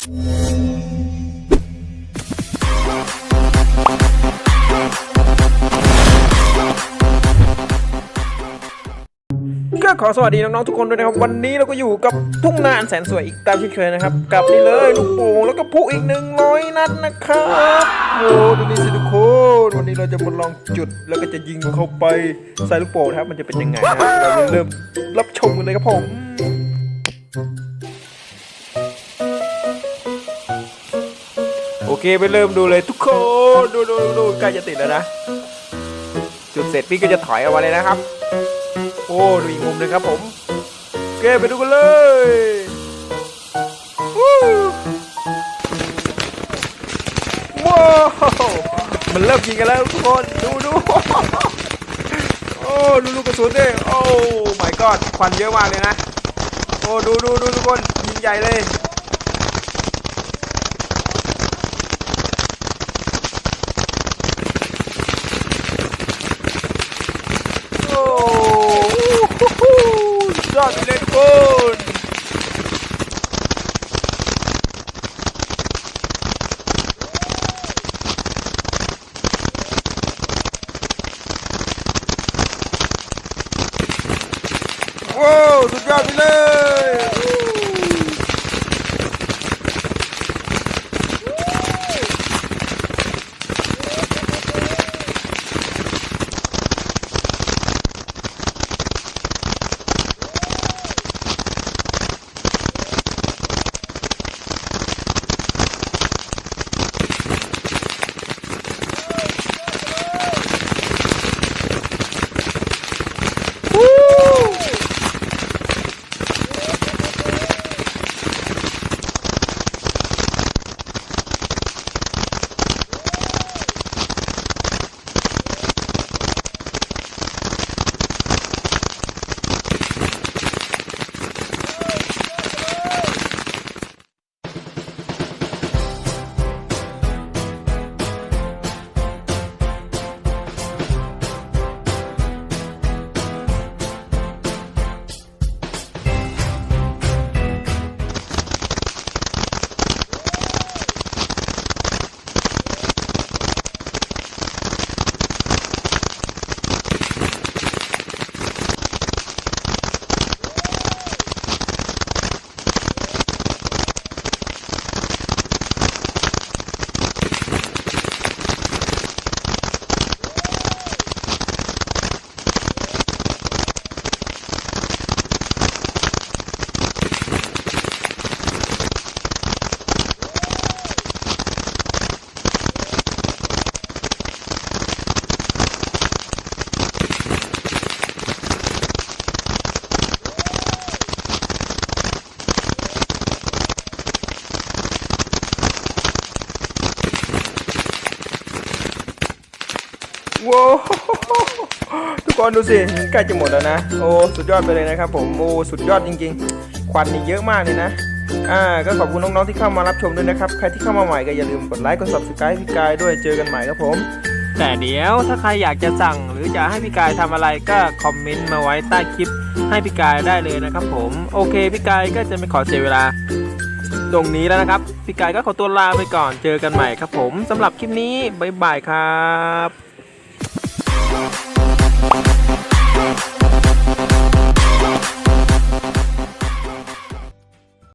ก็ขอสวัสดีน้องๆทุกคนด้วยนะครับ วันนี้เราก็อยู่กับทุ่งนาอันแสนสวยอีกตามเช่เคยนะครับ กับนี่เลยลูกโป่งแล้วก็พลุอีกหนึ่งร้อยนัดนะครับโอ้ดูนี่สิทุกคนวันนี้เราจะมาลองจุดแล้วก็จะยิงเข้าไปใส่ลูกโป่งนะครับมันจะเป็นยังไงนะเราเริ่มรับชมกันเลยครับผม เคไปเริ่มดูเลยทุกคนดูดูดูใกล้จะติดแล้วนะ จุดเสร็จพี่ก็จะถอยออกมาเลยนะครับ โอ้ดูอีกมุมหนึ่งครับผมโอเคไปดูกันเลยวู้ว้าวมันเริ่มยิงกันแล้วทุกคนดูดูโอ้ดูลูกกระสุนดิโอ้ my god ควันเยอะมากเลยนะโอ้ดูดูดูทุกคนยิงใหญ่เลย โอ้โห ยอดไปเล ว้าวทุกคนดูสิใกล้จะหมดแล้วนะ โอ้สุดยอดไปเลยนะครับผมโอ้สุดยอดจริง ๆ ควันนี่เยอะมากเลยนะอ่าก็ขอบคุณน้องๆที่เข้ามารับชมด้วยนะครับ ใครที่เข้ามาใหม่ก็อย่าลืมกดไลค์กด subscribe พี่กายด้วยเจอกันใหม่ครับผม แต่เดี๋ยวถ้าใครอยากจะสั่งหรือจะให้พี่กายทำอะไรก็คอมเมนต์มาไว้ใต้คลิปให้พี่กายได้เลยนะครับผมโอเคพี่กายก็จะไม่ขอเสียเวลา ตรงนี้แล้วนะครับพี่กายก็ขอตัวลาไปก่อนเจอกันใหม่ครับผมสำหรับคลิปนี้บ๊ายบายครับ